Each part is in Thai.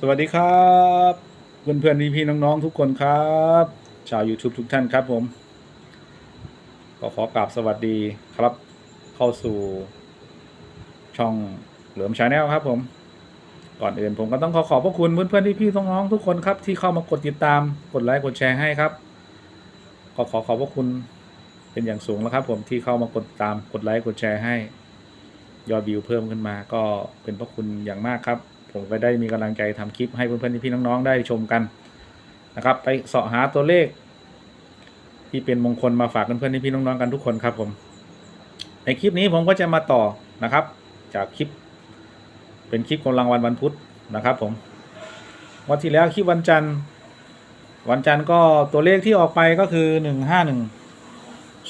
สวัสดีครับเพื่อนเพื่อนพี่ๆน้องๆทุกคนครับ ชาว YouTube ทุกท่านครับผมก็ขอกราบสวัสดีครับ เข้าสู่ช่องเหลือมชาแนลครับผม ก่อนอื่นผมก็ต้องขอขอบพระคุณเพื่อนเพื่อนพี่ๆน้องๆทุกคนครับ ที่เข้ามากดติดตามกดไลค์กดแชร์ให้ครับก็ขอขอบพระคุณเป็นอย่างสูงแล้วครับ ผมที่เข้ามากดติดตามกดไลค์กดแชร์ให้ ยอดวิวเพิ่มขึ้นมาก็เป็นพระคุณอย่างมากครับ ผมก็ได้มีกำลังใจทำคลิปให้เพื่อนๆพี่น้องๆได้ชมกันนะครับ ไปเสาะหาตัวเลข ที่เป็นมงคลมาฝากเพื่อนๆพี่น้องๆกันทุกคนครับผมในคลิปนี้ผมก็จะมาต่อนะครับ จากคลิป เป็นคลิปของรางวัลวันพุธนะครับผมวันที่แล้วคลิปวันจันทร์ วันจันทร์ก็ตัวเลขที่ออกไปก็คือหนึ่งห้าหนึ่ง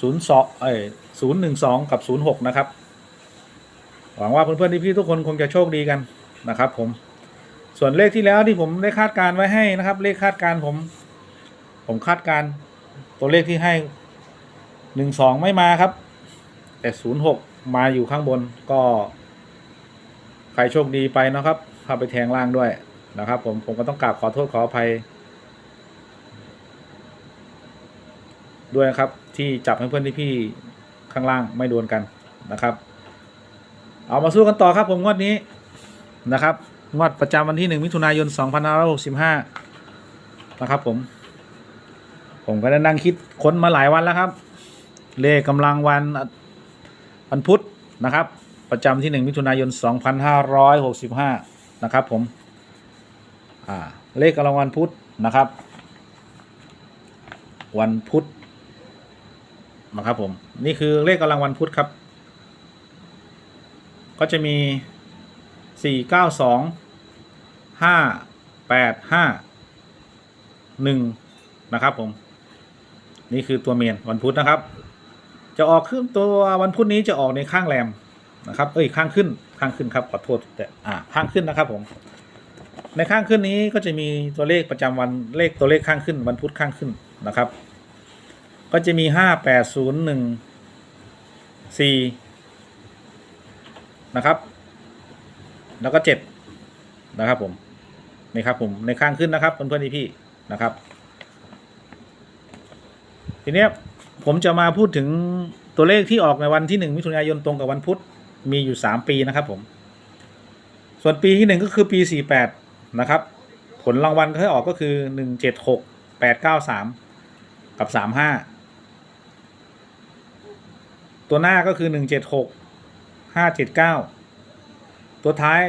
ศูนย์สองเอ้ยศูนย์หนึ่งสองกับศูนย์หกนะครับ หวังว่าเพื่อนๆพี่ๆทุกคนคงจะโชคดีกัน นะครับผมส่วนเลขที่แล้วที่ผมได้คาดการไว้ให้นะครับ เลขคาดการผม ผมคาดการตัวเลขที่ให้หนึ่งสองไม่มาครับ แต่ศูนย์หกมาอยู่ข้างบนก็ ใครโชคดีไปนะครับพาไปแทงล่างด้วยนะครับ ผมผมก็ต้องกราบขอโทษขออภัย ด้วยนะครับ ที่จับให้เพื่อนที่พี่ข้างล่างไม่โดนกันนะครับ เอามาสู้กันต่อครับผมงวดนี้ นะครับงวดประจำวันที่หนึ่งมิถุนายน 2565 นะครับผม ผมก็ได้นั่งคิดค้นมาหลายวันแล้วครับ เลขกำลังวันวันพุธนะครับ ประจำที่หนึ่งมิถุนายน 2565 นะครับผมเลขกำลังวันพุธนะครับ วันพุธนะครับผม นี่คือเลขกำลังวันพุธครับ ก็จะมี สี่เก้าสองห้าแปดห้าหนึ่งนะครับผม นี่คือตัวเมนวันพุธนะครับ จะออกขึ้นตัววันพุธนี้จะออกในข้างแรมนะครับ เอ้ยข้างขึ้นข้างขึ้นครับขอโทษแต่อ่าข้างขึ้นนะครับผมในข้างขึ้นนี้ก็จะมีตัวเลขประจำวันเลขตัวเลขข้างขึ้นวันพุธข้างขึ้นนะครับ ก็จะมีห้าแปดศูนย์หนึ่งสี่นะครับ แล้วก็เจ็บนะครับผมนะครับผมในข้างขึ้นนะครับเพื่อนๆพี่ๆนะครับ ทีนี้ผมจะมาพูดถึงตัวเลขที่ออกในวันที่หนึ่งมิถุนายนตรงกับวันพุธมีอยู่สามปีนะครับผมส่วนปีที่หนึ่งก็คือปีสี่แปดนะครับ ผลรางวัลที่ออกก็คือหนึ่งเจ็ดหกแปดเก้าสามกับสามห้าตัวหน้าก็คือหนึ่งเจ็ดหกห้าเจ็ดเก้า ตัวท้าย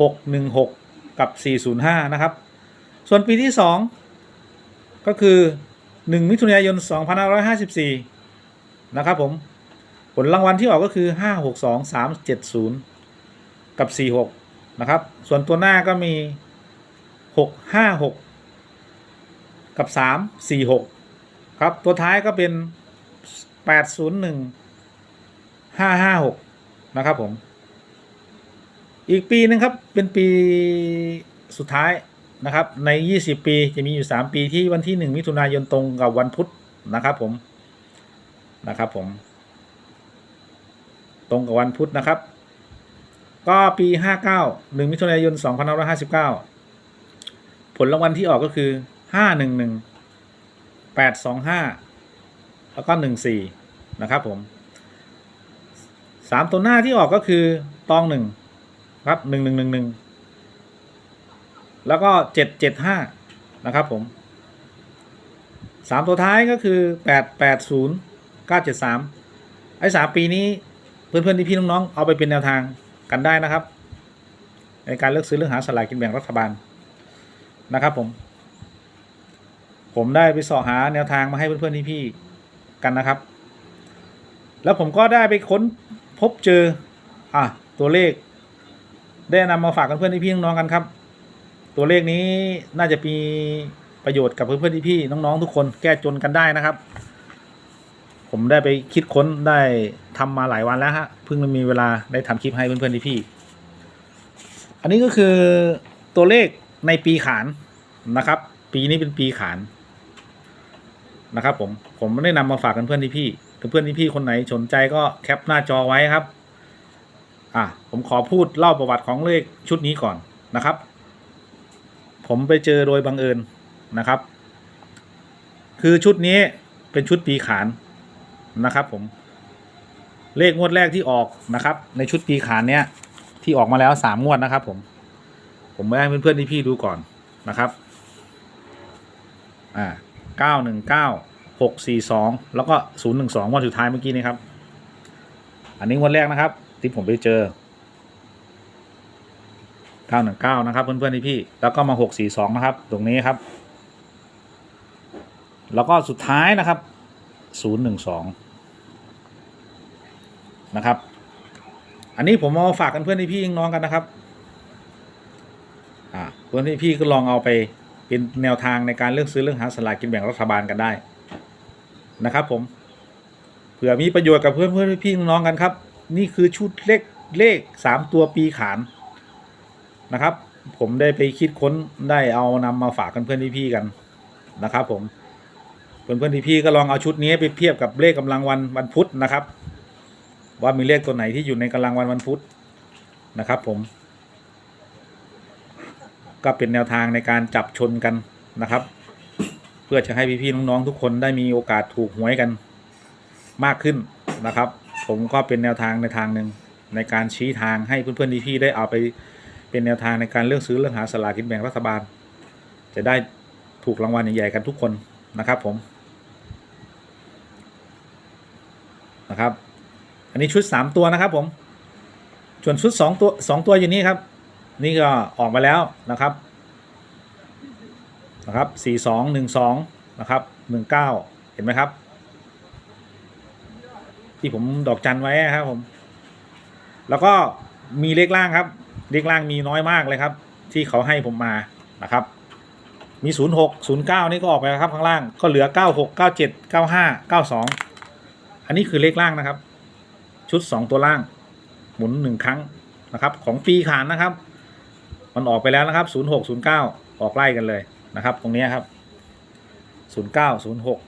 หกหนึ่งหกกับสี่ศูนย์ห้านะครับ ส่วนปีที่สองก็คือหนึ่งมิถุนายนสองพันห้าร้อยห้าสิบสี่นะครับผม ผลรางวัลที่ออกก็คือห้าหกสองสามเจ็ดศูนย์กับสี่หกนะครับ ส่วนตัวหน้าก็มีหกห้าหกกับสามสี่หกครับ ตัวท้ายก็เป็นแปดศูนย์หนึ่งห้าห้าหกนะครับผม อีกปีหนึงครับเป็นปีสุดท้ายนะครับ ใน 20 ปีจะมีอยู่ 3 ปีที่วันที่ 1 มิถุนายนตรงกับวันพุธนะครับผมนะครับผม ตรงกับวันพุธนะครับ ก็ปี 59 1 มิถุนายน 2559 ผลรางวัลที่ออกก็คือ 511 825 แล้วก็ 14 นะครับผมสามตัวหน้าที่ออกก็คือตองหนึ่ง ครับหนึ่งหนึ่งหนึ่งหนึ่งแล้วก็เจ็ดเจ็ดห้านะครับผมสามตัวท้ายก็คือแปดแปดศูนย์เก้าเจ็ดสามไอ้สามปีนี้เพื่อนเพื่อนที่พี่น้องๆเอาไปเป็นแนวทางกันได้นะครับ ในการเลือกซื้อเลือกหาสลากกินแบ่งรัฐบาลนะครับผม ผมได้ไปสอหาแนวทางมาให้เพื่อนๆที่พี่กันนะครับ แล้วผมก็ได้ไปค้นพบเจออะตัวเลข ได้นำมาฝากกันเพื่อนที่พี่น้องกันครับ ตัวเลขนี้น่าจะมีประโยชน์กับเพื่อนๆที่พี่น้องๆทุกคนแก้จนกันได้นะครับ ผมได้ไปคิดค้นได้ทำมาหลายวันแล้วฮะเพิ่งมีเวลาได้ทำคลิปให้เพื่อนๆที่พี่อันนี้ก็คือตัวเลขในปีขานนะครับ ปีนี้เป็นปีขานนะครับ ผมผมไม่ได้นำมาฝากกันเพื่อนที่พี่เพื่อนที่พี่คนไหนสนใจก็แคปหน้าจอไว้ครับ อะผมขอพูดเล่าประวัติของเลขชุดนี้ก่อนนะครับ ผมไปเจอโดยบังเอิญนะครับ คือชุดนี้เป็นชุดปีขานนะครับ ผม เลขงวดแรกที่ออกนะครับ ในชุดปีขานเนี้ยที่ออกมาแล้วสามงวดนะครับ ผม ผมไปให้เพื่อนๆที่พี่ดูก่อนนะครับ อ่าเก้าหนึ่งเก้าหกสี่สองแล้วก็ศูนย์หนึ่งสองวันสุดท้ายเมื่อกี้นี้ครับ อันนี้งวดแรกนะครับ ที่ผมไปเจอเก้าหนึ่งเก้านะครับ เพื่อนๆที่พี่แล้วก็มาหกสี่สองนะครับ ตรงนี้ครับ แล้วก็สุดท้ายนะครับศูนย์หนึ่งสองนะครับ อันนี้ผมเอาฝากกันเพื่อนที่พี่น้องกันนะครับอ่าเพื่อนที่พี่ก็ลองเอาไปเป็นแนวทางในการเลือกซื้อเรื่องหาสลากกินแบ่งรัฐบาลกันได้นะครับ ผมเผื่อมีประโยชน์กับเพื่อนเพื่อนพี่น้องกันครับ นี่คือชุดเลขเลขสามตัวปีขานนะครับ ผมได้ไปคิดค้นได้เอานำมาฝากกันเพื่อนพี่ๆกันนะครับผมเพื่อนเพื่อนพี่ๆก็ลองเอาชุดนี้ไปเทียบกับเลขกำลังวันวันพุธนะครับ ว่ามีเลขตัวไหนที่อยู่ในกำลังวันวันพุธนะครับ ผม ก็เป็นแนวทางในการจับชนกันนะครับ เพื่อจะให้พี่ๆน้องๆทุกคนได้มีโอกาสถูกหวยกันมากขึ้นนะครับ ผมก็เป็นแนวทางในทางหนึ่งในการชี้ทางให้เพื่อนๆพี่ๆได้เอาไปเป็นแนวทางในการเลือกซื้อเลือกหาสลากกินแบ่งรัฐบาล จะได้ถูกรางวัลใหญ่ๆกันทุกคนนะครับผมนะครับ อันนี้ชุดสามตัวนะครับผมส่วนชุดสองตัวสองตัวอยู่นี่ครับ นี่ก็ออกมาแล้วนะครับนะครับสี่สองหนึ่งสองนะครับหนึ่งเก้าเห็นไหมครับ ที่ผมดอกจันไว้ครับผม แล้วก็มีเลขล่างครับ เลขล่างมีน้อยมากเลยครับ ที่เขาให้ผมมานะครับ มีศูนย์หกศูนย์เก้านี่ก็ออกไปแล้วครับข้างล่างก็เหลือเก้าหกเก้าเจ็ดเก้าห้าเก้าสองอันนี้คือเลขล่างนะครับ ชุดสองตัวล่าง หมุนหนึ่งครั้งนะครับ ของปีขานนะครับ มันออกไปแล้วนะครับศูนย์หกศูนย์เก้าออกไล่กันเลยนะครับ ตรงนี้ครับศูนย์เก้าศูนย์หก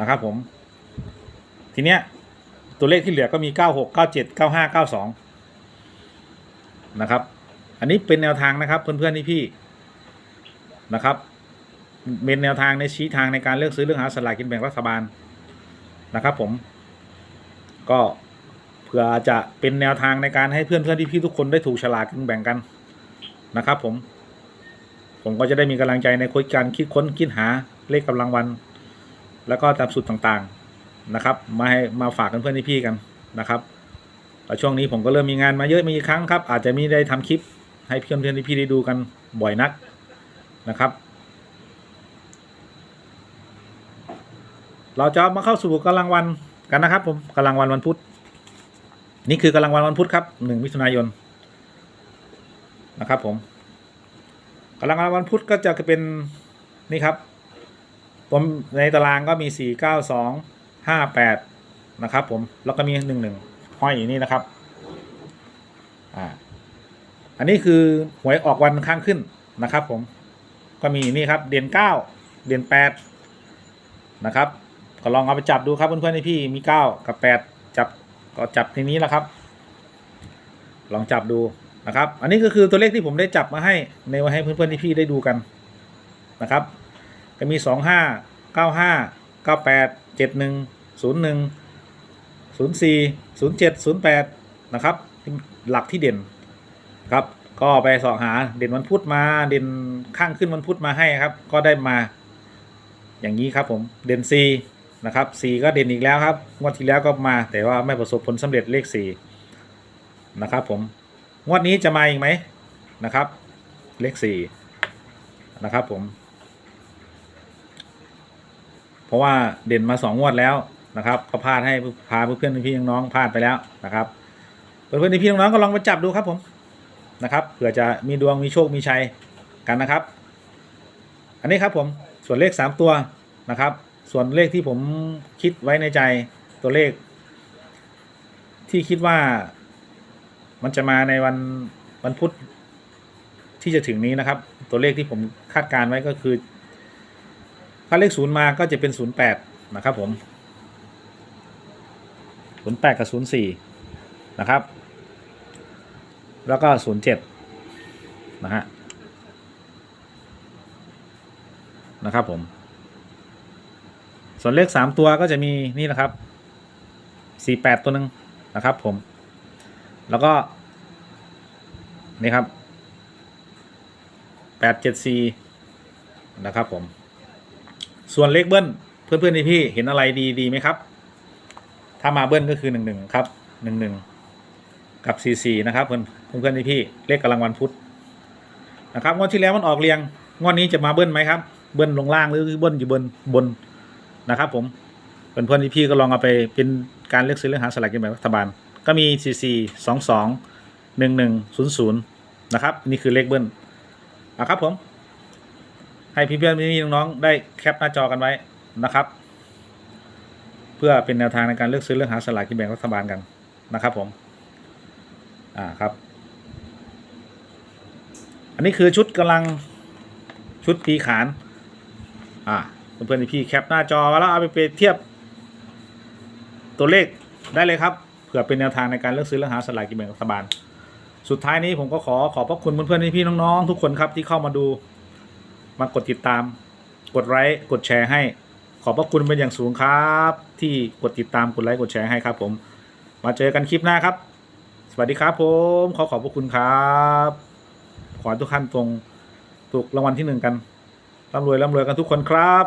นะครับผม ทีเนี้ยตัวเลขที่เหลือก็มีเก้าหกเก้าเจ็ดเก้าห้าเก้าสองนะครับ อันนี้เป็นแนวทางนะครับ เพื่อนๆที่พี่นะครับเป็นแนวทางในชี้ทางในการเลือกซื้อเลือกหาสลากกินแบ่งรัฐบาลนะครับผม ก็เพื่อจะเป็นแนวทางในการให้เพื่อนเพื่อนที่พี่ทุกคนได้ถูกฉลากกินแบ่งกันนะครับ ผม ผมก็จะได้มีกำลังใจในคุยการคิดค้นคิดหาเลขกำลังวัน แล้วก็ตามสูตรต่างๆ นะครับ มาให้มาฝากกันเพื่อนๆพี่กันนะครับแล้วช่วงนี้ผมก็เริ่มมีงานมาเยอะมีครั้งครับ อาจจะไม่ได้ทำคลิปให้เพื่อนเพื่อนที่พี่ได้ดูกันบ่อยนักนะครับ เราจะมาเข้าสู่กำลังวันกันนะครับ ผมกำลังวันวันพุธนี่คือกำลังวันวันพุธครับหนึ่งมิถุนายนนะครับ ผมกำลังวันวันพุธก็จะเป็นนี่ครับผมในตารางก็มีสี่เก้าสอง ห้าแปดนะครับผมแล้วก็มีหนึ่งหนึ่งห้อยอยู่นี่นะครับอ่าอันนี้คือหวยออกวันข้างขึ้นนะครับ ผมก็มีนี่ครับเดือนเก้าเดือนแปดนะครับ ก็ลองเอาไปจับดูครับเพื่อนๆในพี่มีเก้ากับแปดจับก็จับในนี้แหละครับ ลองจับดูนะครับ อันนี้ก็คือตัวเลขที่ผมได้จับมาให้ในวันให้เพื่อนๆที่พี่ได้ดูกันนะครับก็มีสองห้าเก้าห้าเก้าแปดเจ็ดหนึ่ง ศูนย์หนึ่งศูนย์สี่ศูนย์เจ็ดศูนย์แปดนะครับ หลักที่เด่นครับ ก็ไปสอบหาเด่นวันพุธมาเด่นข้างขึ้นวันพุธมาให้ครับ ก็ได้มา อย่างนี้ครับผมเด่น C นะครับ C ก็เด่นอีกแล้วครับงวดที่แล้วก็มาแต่ว่าไม่ประสบผลสำเร็จเลข 4 นะครับผมงวดนี้จะมาอีกไหมนะครับเลข 4 นะครับผม เพราะว่าเด่นมาสองงวดแล้ว นะครับก็พลาดให้พาเพื่อนๆพี่น้องพลาดไปแล้วนะครับเพื่อนๆพี่น้องก็ลองมาจับดูครับผมนะครับเผื่อจะมีดวงมีโชคมีชัยกันนะครับ อันนี้ครับผมส่วนเลขสามตัวนะครับ ส่วนเลขที่ผมคิดไว้ในใจตัวเลข ที่คิดว่ามันจะมาในวันวันพุธที่จะถึงนี้นะครับ ตัวเลขที่ผมคาดการไว้ก็คือ ถ้าเลขศูนย์มาก็จะเป็นศูนย์แปดนะครับผม ศูนย์แปดกับศูนย์สี่นะครับ แล้วก็ศูนย์เจ็ดนะฮะนะครับผมส่วนเลขสามตัวก็จะมีนี่นะครับสี่แปดตัวหนึ่งนะครับผม แล้วก็ นี่ครับแปดเจ็ดสี่นะครับผม ส่วนเลขเบิ้ลเพื่อนๆพี่เห็นอะไรดีดีไหมครับ ถ้ามาเบิ้ลก็คือหนึ่งหนึ่งครับหนึ่งหนึ่งกับสี่สี่นะครับเพื่อนเพื่อนๆพี่เลขกำลังวันพุธนะครับงวดที่แล้วมันออกเรียงงวดนี้จะมาเบิ้ลไหมครับ เบิ้ลลงล่างหรือเบิ้ลอยู่บนบนนะครับ ผมเพื่อนเพื่อนๆพี่ก็ลองเอาไปเป็นการเลือกซื้อเลือกหาสลากกินแบ่งรัฐบาล ก็มีสี่สี่สองสองหนึ่งหนึ่งศูนย์ศูนย์นะครับนี่คือเลขเบิ้ลนะครับผมให้พี่เพื่อนพี่น้องๆได้แคปหน้าจอกันไว้นะครับ เพื่อเป็นแนวทางในการเลือกซื้อเลือกหาสลากกินแบ่งรัฐบาลกันนะครับผมอ่าครับ อันนี้คือชุดกำลังชุดปีขานอ่าเพื่อนๆพี่แคปหน้าจอแล้วเอาไปเปรียบเทียบ ตัวเลขได้เลยครับเผื่อเป็นแนวทางในการเลือกซื้อเลือกหาสลากกินแบ่งรัฐบาล สุดท้ายนี้ผมก็ขอขอบพระคุณเพื่อนๆพี่ๆน้องๆทุกคนครับที่เข้ามาดูมากดติดตาม กดไลค์กดแชร์ให้ ขอบพระคุณเป็นอย่างสูงครับ ที่กดติดตามกดไลค์กดแชร์ให้ครับผม มาเจอกันคลิปหน้าครับ สวัสดีครับผมขอขอบพระคุณครับ ขอให้ทุกท่านตรงถูกรางวัลที่หนึ่งกันร่ำรวยร่ำรวยกันทุกคนครับ